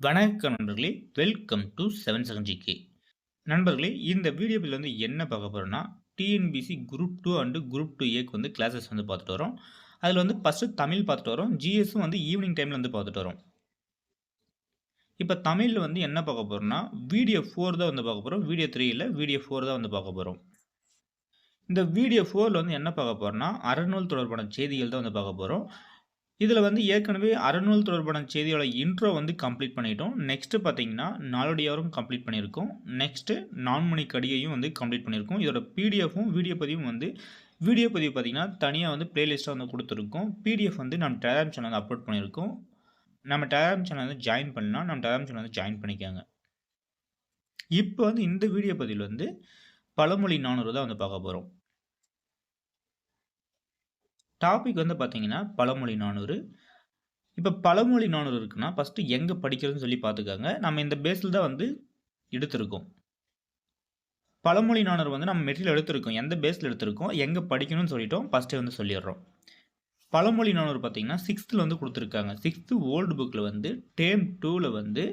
வணக்கம் நண்பர்களே welcome to seven seven GK நண்பர்களே இந்த வீடியோவில் வந்து என்ன பார்க்க போகிறோம்னா TNPSC group two and group two ஏக்கு வந்து கிளாஸஸ் வந்து பார்த்துட்டு வரோம். அதில் வந்து ஃபஸ்ட்டு தமிழ் பார்த்துட்டு வரோம். ஜிஎஸும் வந்து ஈவினிங் டைமில் வந்து பார்த்துட்டு வரோம். இப்போ தமிழில் வந்து என்ன பார்க்க போகிறோம்னா வீடியோ ஃபோர் தான் வந்து பார்க்க போகிறோம் வீடியோ த்ரீயில் வீடியோ ஃபோர் தான் வந்து பார்க்க போகிறோம் இந்த வீடியோ ஃபோரில் வந்து என்ன பார்க்க போகிறோம்னா அறநூல் தொடர்பான செய்திகள் தான் வந்து பார்க்க போகிறோம் இதில் வந்து ஏற்கனவே அறநூல் தொடர்பான செய்தியோட இன்ட்ரோ வந்து கம்ப்ளீட் பண்ணிட்டோம். நெக்ஸ்ட்டு பார்த்தீங்கன்னா நாளடியாரும் கம்ப்ளீட் பண்ணியிருக்கோம். நெக்ஸ்ட்டு நான்மணி கடியையும் வந்து கம்ப்ளீட் பண்ணியிருக்கோம். இதோட பிடிஎஃப்பும் வீடியோ பதிவும் வந்து வீடியோ பதிவு பார்த்தீங்கன்னா தனியாக வந்து பிளேலிஸ்ட்டாக வந்து கொடுத்துருக்கோம். பிடிஎஃப் வந்து நம்ம டெலாம் சேனல் வந்து அப்லோட் பண்ணியிருக்கோம். நம்ம டெலாம் சேனல் வந்து ஜாயின் பண்ணலாம் நம்ம டெலாம் சேனல் வந்து ஜாயின் பண்ணிக்காங்க. இப்போ வந்து இந்த வீடியோ பதிவில் வந்து பழமொழி நானூறு தான் வந்து பார்க்க போகிறோம் டாபிக் வந்து பார்த்தீங்கன்னா பழமொழி நானூறு. இப்போ பழமொழி நானூறு இருக்குன்னா ஃபஸ்ட்டு எங்கே படிக்கிறதுன்னு சொல்லி பார்த்துக்காங்க நம்ம இந்த பேஸில் தான் வந்து எடுத்திருக்கோம். பழமொழி நானூறு வந்து நம்ம மெட்டீரியல் எடுத்திருக்கோம். எந்த பேஸில் எடுத்திருக்கோம்? எங்கே படிக்கணும்னு சொல்லிட்டோம். ஃபஸ்ட்டே வந்து சொல்லிடுறோம். பழமொழி நானூறு பார்த்தீங்கன்னா சிக்ஸ்த்தில் வந்து கொடுத்துருக்காங்க. சிக்ஸ்த்து ஓல்டு புக்கில் வந்து டேம் டூவில் வந்து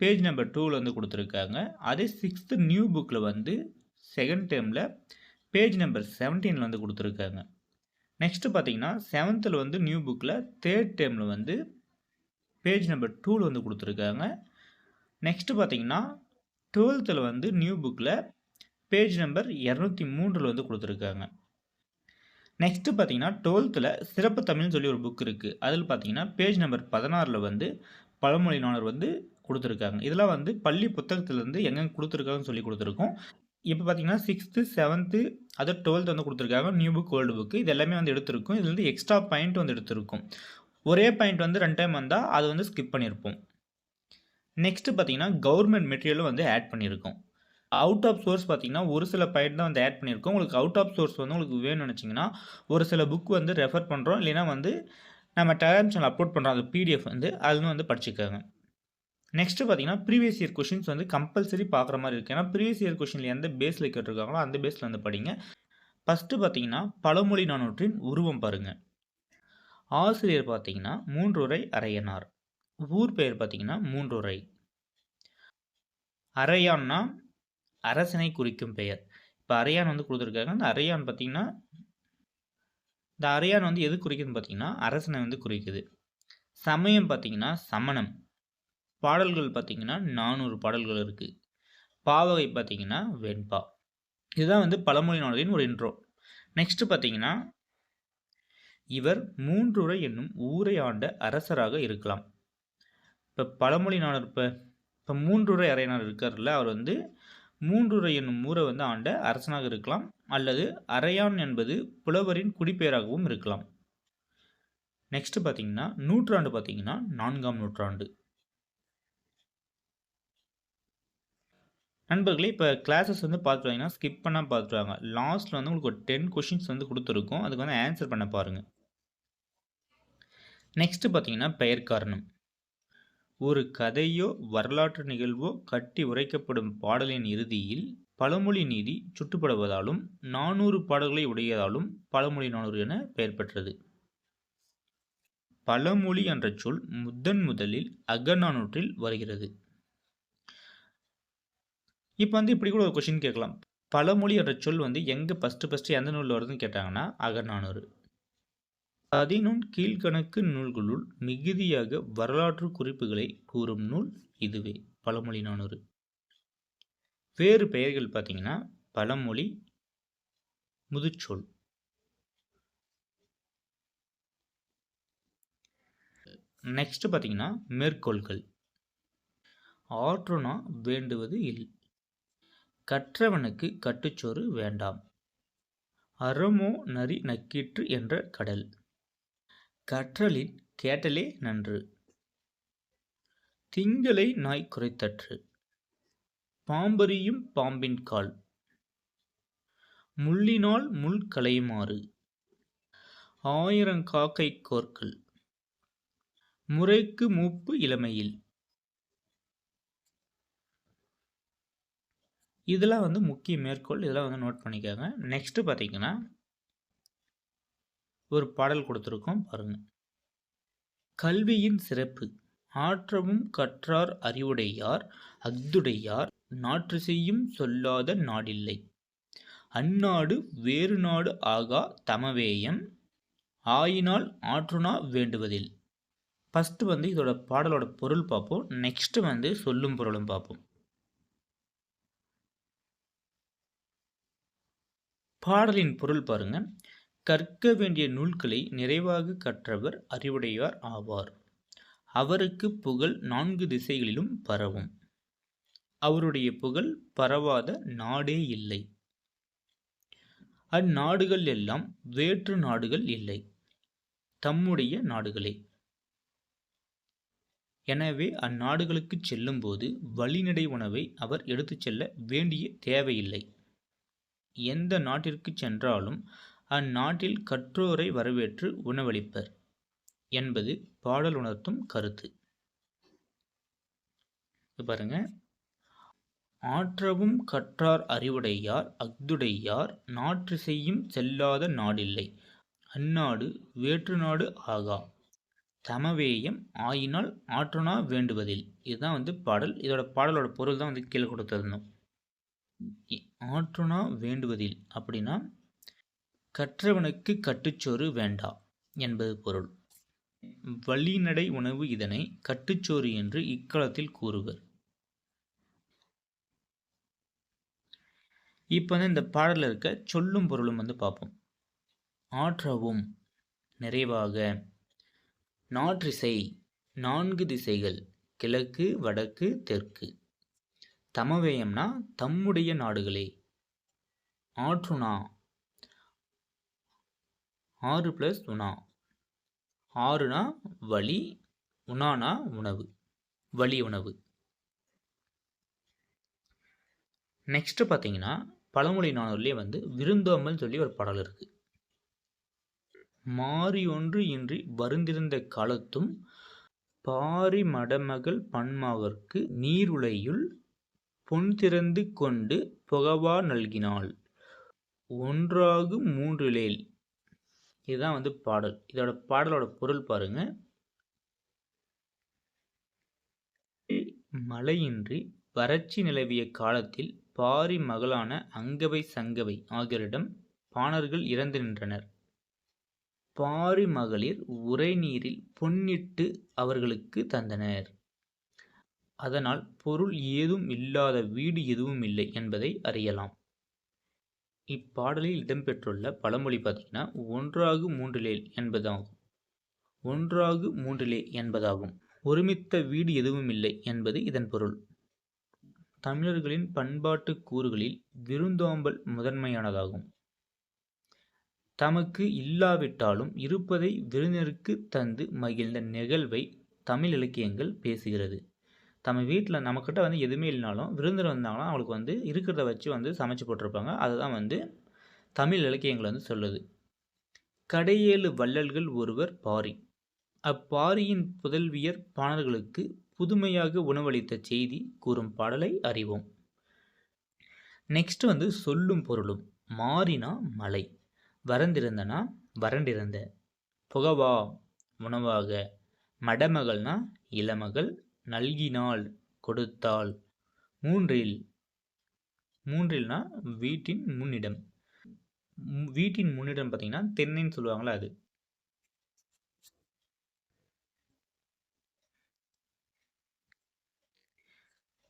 பேஜ் நம்பர் டூவில் வந்து கொடுத்துருக்காங்க. அதே சிக்ஸ்த்து நியூ புக்கில் வந்து செகண்ட் டேமில் பேஜ் நம்பர் செவன்டீனில் வந்து கொடுத்துருக்காங்க. நெக்ஸ்ட்டு பார்த்தீங்கன்னா செவன்த்தில் வந்து நியூ புக்கில் தேர்ட் டேர்மில் வந்து பேஜ் நம்பர் டூவில் வந்து கொடுத்துருக்காங்க. நெக்ஸ்ட்டு பார்த்தீங்கன்னா டுவெல்த்தில் வந்து நியூ புக்கில் பேஜ் நம்பர் இரநூத்தி மூன்றில் வந்து கொடுத்துருக்காங்க. நெக்ஸ்ட்டு பார்த்தீங்கன்னா டுவெல்த்தில் சிறப்பு தமிழ்னு சொல்லி ஒரு புக் இருக்குது அதில் பார்த்தீங்கன்னா பேஜ் நம்பர் பதினாறில் வந்து பழமொழி நாணர் வந்து கொடுத்துருக்காங்க. இதெல்லாம் வந்து பள்ளி புத்தகத்துலேருந்து எங்கெங்கே கொடுத்துருக்காங்கன்னு சொல்லி கொடுத்துருக்கோம். இப்போ பார்த்தீங்கன்னா சிக்ஸ்த்து செவன்த்து அது டுவெல்த் வந்து கொடுத்துருக்காங்க. நியூ புக் ஓல்டு புக்கு இது எல்லாமே வந்து எடுத்திருக்கும். இதில் வந்து எக்ஸ்ட்ரா பாயிண்ட் வந்து எடுத்திருக்கும். ஒரே பாயிண்ட் வந்து ரெண்டு டைம் வந்தால் அது வந்து ஸ்கிப் பண்ணியிருப்போம் நெக்ஸ்ட்டு பார்த்தீங்கன்னா கவர்மெண்ட் மெட்டீரியலும் வந்து ஆட் பண்ணியிருக்கோம் அவுட் ஆஃப் சோர்ஸ் பார்த்தீங்கன்னா ஒரு சில பாயிண்ட் தான் வந்து ஆட் பண்ணியிருக்கோம் உங்களுக்கு அவுட் ஆஃப் சோர்ஸ் வந்து உங்களுக்கு வேணும்னு நினச்சிங்கன்னா ஒரு சில புக் வந்து ரெஃபர் பண்ணுறோம் இல்லைனா வந்து நம்ம டெலாம் சேனல் அப்லோட் பண்ணுறோம் அந்த பிடிஎஃப் வந்து அதுன்னு வந்து படிச்சுக்கோங்க. நெக்ஸ்ட்டு பார்த்தீங்கன்னா ப்ரீவியஸ் இயர் கொஷின்ஸ் வந்து கம்பல்சரி பார்க்குற மாதிரி இருக்குது ஏன்னா ப்ரீவியஸ் இயர் கொஷினில் எந்த பேஸில் கேட்டிருக்காங்களோ அந்த பேஸில் வந்து படிங்க. ஃபஸ்ட்டு பார்த்தீங்கன்னா பழமொழி நானூற்றின் உருவம் பாருங்கள் ஆசிரியர் பார்த்தீங்கன்னா மூன்றுரை அரையனார். ஊர் பெயர் பார்த்தீங்கன்னா மூன்றுரை. அரையான்னா அரசனை குறிக்கும் பெயர். இப்போ அரையான் வந்து கொடுத்துருக்காங்க. அந்த அரையான் பார்த்தீங்கன்னா இந்த அரையான் வந்து எது குறிக்குதுன்னு பார்த்தீங்கன்னா அரசனை வந்து குறிக்குது. சமயம் பார்த்தீங்கன்னா சமணம். பாடல்கள் பார்த்திங்கன்னா நானூறு பாடல்கள் இருக்குது பாவகை பார்த்திங்கன்னா வெண்பா. இதுதான் வந்து பழமொழி நாளின் ஒரு இன்ட்ரோ நெக்ஸ்ட்டு பார்த்தீங்கன்னா இவர் மூன்றுரை என்னும் ஊரை ஆண்ட அரசராக இருக்கலாம். இப்போ பழமொழி நாடர் இப்போ இப்போ மூன்றுரை அரையனார் இருக்கார்ல அவர் வந்து மூன்றுரை என்னும் ஊரை வந்து ஆண்ட அரசனாக இருக்கலாம் அல்லது அரையான் என்பது புலவரின் குடிப்பெயராகவும் இருக்கலாம். நெக்ஸ்ட்டு பார்த்தீங்கன்னா நூற்றாண்டு பார்த்தீங்கன்னா நான்காம் நூற்றாண்டு. நண்பர்களே இப்போ கிளாஸஸ் வந்து பார்த்துருவாங்கன்னா ஸ்கிப் பண்ணால் பார்த்துருவாங்க லாஸ்ட்டில் வந்து உங்களுக்கு ஒரு டென் கொஷின்ஸ் வந்து கொடுத்துருக்கோம். அதுக்கு வந்து ஆன்சர் பண்ண பாருங்கள் நெக்ஸ்ட்டு பார்த்தீங்கன்னா பெயர் காரணம். ஒரு கதையோ வரலாற்று நிகழ்வோ கட்டி உரைக்கப்படும் பாடலின் இறுதியில் பழமொழி நீதி சுட்டுப்படுவதாலும் நானூறு பாடல்களை உடையதாலும் பழமொழி நானூறு என பெயர் பெற்றது. பழமொழி என்ற சொல் முதன் முதலில் அகநானூற்றில் வருகிறது. இப்போ வந்து இப்படி கூட ஒரு கொஷின் கேட்கலாம். பழமொழி என்ற சொல் வந்து எங்கே ஃபஸ்ட்டு ஃபஸ்ட்டு எந்த நூலில் வருதுன்னு கேட்டாங்கன்னா அகநானூறு பதினொன் கீழ்கணக்கு நூல்களுள் மிகுதியாக வரலாற்று குறிப்புகளை கூறும் நூல் இதுவே பழமொழி நானூறு. வேறு பெயர்கள் பார்த்தீங்கன்னா பழமொழி முதுச்சொல். நெக்ஸ்ட் பார்த்தீங்கன்னா மேற்கோள்கள். ஆற்றுனா வேண்டுவது இல்லை கற்றவனுக்கு கட்டுச்சோறு வேண்டாம். அறமோ நரி நக்கிற்று என்ற கடல். கற்றலின் கேட்டலே நன்று. திங்களை நாய் குறைத்தற்று. பாம்பரியும் பாம்பின் கால். முள்ளினால் முள் கலையுமாறு ஆயிரங்காக்கை கோர்கள் முறைக்கு மூப்பு இளமையில். இதெல்லாம் வந்து முக்கிய மேற்கோள் இதெல்லாம் வந்து நோட் பண்ணிக்கோங்க. நெக்ஸ்ட்டு பார்த்தீங்கன்னா ஒரு பாடல் கொடுத்துருக்கோம் பாருங்கள் கல்வியின் சிறப்பு ஆற்றவும் கற்றார் அறிவுடையார் அஃதுடையார் நாற்று செய்யும் சொல்லாத நாடில்லை. அந்நாடு வேறு நாடு ஆகா தமவேயம் ஆயினால் ஆற்றுனா வேண்டுவதில். ஃபஸ்ட்டு வந்து இதோட பாடலோட பொருள் பார்ப்போம். நெக்ஸ்ட்டு வந்து சொல்லும் பொருளும் பார்ப்போம். பாடலின் பொருள் பாருங்க. கற்க வேண்டிய நூல்களை நிறைவாக கற்றவர் அறிவுடையார் ஆவார். அவருக்கு புகழ் நான்கு திசைகளிலும் பரவும். அவருடைய புகழ் பரவாத நாடே இல்லை. அந்நாடுகள் எல்லாம் வேற்று நாடுகள் இல்லை. தம்முடைய நாடுகளே. எனவே அந்நாடுகளுக்கு செல்லும்போது வழிநடை உணவை அவர் எடுத்துச் செல்ல வேண்டிய தேவையில்லை. எந்த நாட்டிற்கு சென்றாலும் அந்நாட்டில் கற்றோரை வரவேற்று உணவளிப்பர் என்பது பாடல் உணர்த்தும் கருத்து. பாருங்க. ஆற்றவும் கற்றார் அறிவுடையார் அஃதுடையார் நாற்று செய்யும் செல்லாத நாடில்லை. அந்நாடு வேற்று நாடு ஆகா. தமவேயம் ஆயினால் ஆற்றனா வேண்டுவதில். இதுதான் வந்து பாடல். இதோட பாடலோட பொருள் தான் வந்து கீழே கொடுத்துருந்தோம். ஆற்றுனா வேண்டுவதில் அப்படின்னா கற்றவனுக்கு கட்டுச்சோறு வேண்டா என்பது பொருள். வழிநடை உணவு இதனை கட்டுச்சோறு என்று இக்காலத்தில் கூறுவர். இப்போ வந்து இந்த பாடலில் இருக்க சொல்லும் பொருளும் வந்து பார்ப்போம். ஆற்றவும் நிறைவாக நாற்றிசை நான்கு திசைகள் கிழக்கு வடக்கு தெற்கு. தமவேயம்னா தம்முடைய நாடுகளே. ஆற்றுணா. ஆறு ப்ளஸ் உணா. ஆறுனா வழி உணானா உணவு. வழி உணவு. நெக்ஸ்ட்டு பார்த்தீங்கன்னா பழமொழி நானூர்லேயே வந்து விருந்தோம்பல் சொல்லி ஒரு பாடல் இருக்குது மாறி ஒன்று இன்றி வருந்திருந்த காலத்தும் பாரி மடமகள் பன்மாவர்க்கு நீருலையுள் பொன் திறந்து கொண்டு புகவா நல்கினாள். ஒன்றாகு மூன்றிலேல். இதுதான் வந்து பாடல். இதோட பாடலோட பொருள் பாருங்க. மழையின்றி வறட்சி நிலவிய காலத்தில் பாரி மகளான அங்கவை சங்கவை ஆகியோரிடம் பாணர்கள் இறந்து நின்றனர். பாரி மகளிர் உறைநீரில் பொன்னிட்டு அவர்களுக்கு தந்தனர். அதனால் பொருள் ஏதும் இல்லாத வீடு எதுவும் இல்லை என்பதை அறியலாம். இப்பாடலில் இடம்பெற்றுள்ள பழமொழி பார்த்தீங்கன்னா ஒன்றாகு மூன்றிலேல் என்பதாகும். ஒன்றாகு மூன்றிலே என்பதாகும். ஒருமித்த வீடு எதுவும் இல்லை என்பது இதன் பொருள். தமிழர்களின் பண்பாட்டு கூறுகளில் விருந்தோம்பல் முதன்மையானதாகும். தமக்கு இல்லாவிட்டாலும் இருப்பதை விருந்தினருக்கு தந்து மகிழ்ந்த நிகழ்வை தமிழ் இலக்கியங்கள் பேசுகிறது. நம்ம வீட்டில் நம்மக்கிட்ட வந்து எதுவுமே இல்லைனாலும் விருந்தினர் வந்தாங்கன்னா அவங்களுக்கு வந்து இருக்கிறத வச்சு வந்து சமைச்சு போட்டிருப்பாங்க. அதுதான் வந்து தமிழ் இலக்கியங்கள் வந்து சொல்லுது. கடையேழு வள்ளல்கள் ஒருவர் பாரி. அப்பாரியின் புதல்வியர் பாணர்களுக்கு புதுமையாக உணவளித்த செய்தி கூறும் பாடலை அறிவோம். நெக்ஸ்ட் வந்து சொல்லும் பொருளும். மாறினா மலை. வறந்திருந்தனா வறண்டிருந்த. புகவா உணவாக. மடமகள்னா இளமகள். நல்கினாள் கொடுத்தாள். மூன்றில் மூன்றில்னா வீட்டின் முன்னிடம். வீட்டின் முன்னிடம் பார்த்தீங்கன்னா தென்னைன்னு சொல்லுவாங்களா அது.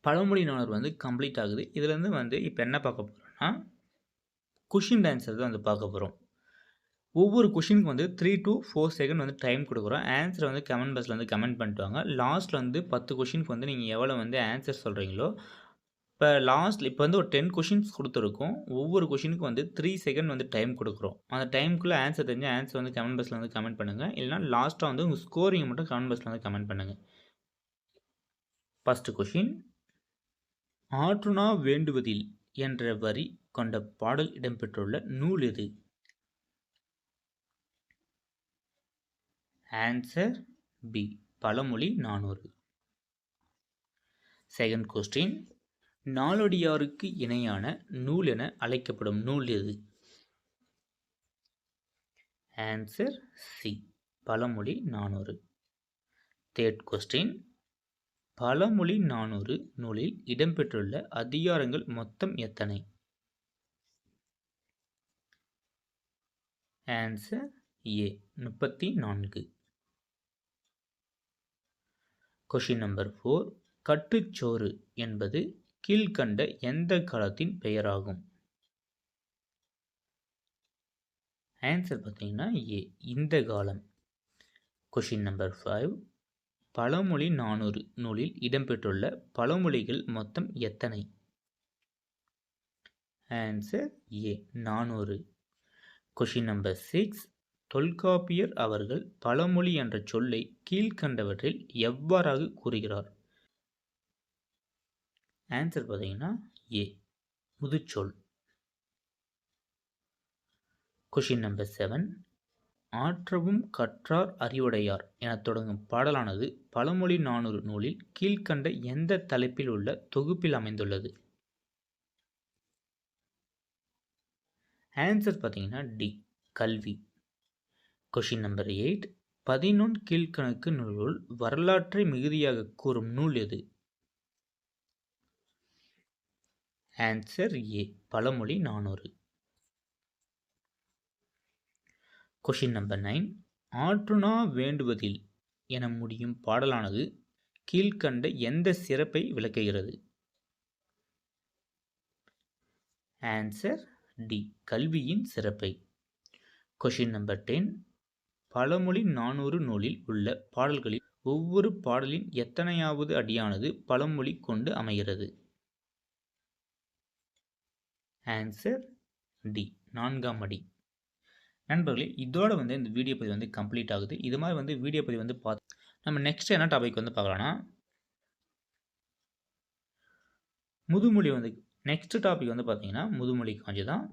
பழமொழி நாளர் வந்து கம்ப்ளீட் ஆகுது. இதுலேருந்து வந்து இப்போ என்ன பார்க்க போகிறோம்னா குஷின் டான்ஸர் தான் வந்து பார்க்க போகிறோம் ஒவ்வொரு கொஷினுக்கு வந்து த்ரீ டு ஃபோர் செகண்ட் வந்து டைம் கொடுக்குறோம். ஆன்சர் வந்து கமெண்ட் பாக்ஸில் வந்து கமெண்ட் பண்ணிட்டு வாங்க. லாஸ்ட்டில் வந்து பத்து கொஷினுக்கு வந்து நீங்கள் எவ்வளோ வந்து ஆன்சர் சொல்கிறீங்களோ இப்போ லாஸ்ட் இப்போ வந்து ஒரு டென் கொஷின்ஸ் கொடுத்துருக்கோம். ஒவ்வொரு கொஷினுக்கு வந்து த்ரீ செகண்ட் வந்து டைம் கொடுக்குறோம். அந்த டைமுக்குள்ளே ஆன்சர் தெரிஞ்ச ஆன்சர் வந்து கமெண்ட் பாக்ஸில் வந்து கமெண்ட் பண்ணுங்கள் இல்லைனா லாஸ்ட்டாக வந்து உங்கள் ஸ்கோரிங் மட்டும் கமெண்ட் பாக்ஸில் வந்து கமெண்ட் பண்ணுங்கள் ஃபஸ்ட்டு கொஷின் ஆற்றுனா வேண்டுவதில் என்ற வரி கொண்ட பாடல் இடம்பெற்றுள்ள நூல் எது? ஆன்சர் பி பழமொழி நானூறு. செகண்ட் கொஸ்டின் நாளடியாருக்கு இணையான நூல் என அழைக்கப்படும் நூல் எது? ஆன்சர் சி பழமொழி நானூறு. தேர்ட் கொஸ்டின் பழமொழி நானூறு நூலில் இடம்பெற்றுள்ள அதிகாரங்கள் மொத்தம் எத்தனை? ஆன்சர் ஏ முப்பத்தி நான்கு. கொஷின் நம்பர் ஃபோர் கட்டுச்சோறு என்பது கீழ்கண்ட எந்த காலத்தின் பெயராகும்? ஆன்சர் பார்த்தீங்கன்னா ஏ இந்த காலம். கொஷின் நம்பர் ஃபைவ் பழமொழி நானூறு நூலில் இடம்பெற்றுள்ள பழமொழிகள் மொத்தம் எத்தனை? ஆன்சர் ஏ நானூறு. கொஷின் நம்பர் சிக்ஸ் தொல்காப்பியர் அவர்கள் பழமொழி என்ற சொல்லை கீழ்கண்டவற்றில் எவ்வாறாக கூறுகிறார்? ஆன்சர் பார்த்தீங்கன்னா ஏ முதுச்சொல். கொஷின் நம்பர் செவன் ஆற்றவும் கற்றார் அறிவுடையார் என தொடங்கும் பாடலானது பழமொழி நானூறு நூலில் கீழ்கண்ட எந்த தலைப்பில் உள்ள தொகுப்பில் அமைந்துள்ளது? ஆன்சர் பார்த்தீங்கன்னா டி கல்வி. கொஷின் நம்பர் எயிட் பதினொன் கீழ்கணக்கு நூல்கள் வரலாற்றை மிகுதியாக கூறும் நூல் எது? ஆன்சர் ஏ பழமொழி நானூறு. கொஷின் நம்பர் நைன் ஆற்றுனா வேண்டுவதில் என முடியும் பாடலானது கீழ்கண்ட எந்த சிறப்பை விளக்குகிறது? ஆன்சர் டி கல்வியின் சிறப்பை. கொஷின் நம்பர் டென் பழமொழி நானூறு நூலில் உள்ள பாடல்களில் ஒவ்வொரு பாடலின் எத்தனையாவது அடியானது பழமொழி கொண்டு அமைகிறது? ஆன்சர் டி நான்காம் அடி. நண்பர்களே இதோட வந்து இந்த வீடியோ பதிவு வந்து கம்ப்ளீட் ஆகுது. இது மாதிரி வந்து வீடியோ பதிவு வந்து பார்த்து நம்ம நெக்ஸ்ட் என்ன டாபிக் வந்து பார்க்கலாம்னா முதுமொழி வந்து நெக்ஸ்ட் டாபிக் வந்து பார்த்தீங்கன்னா முதுமொழி காஞ்சி தான்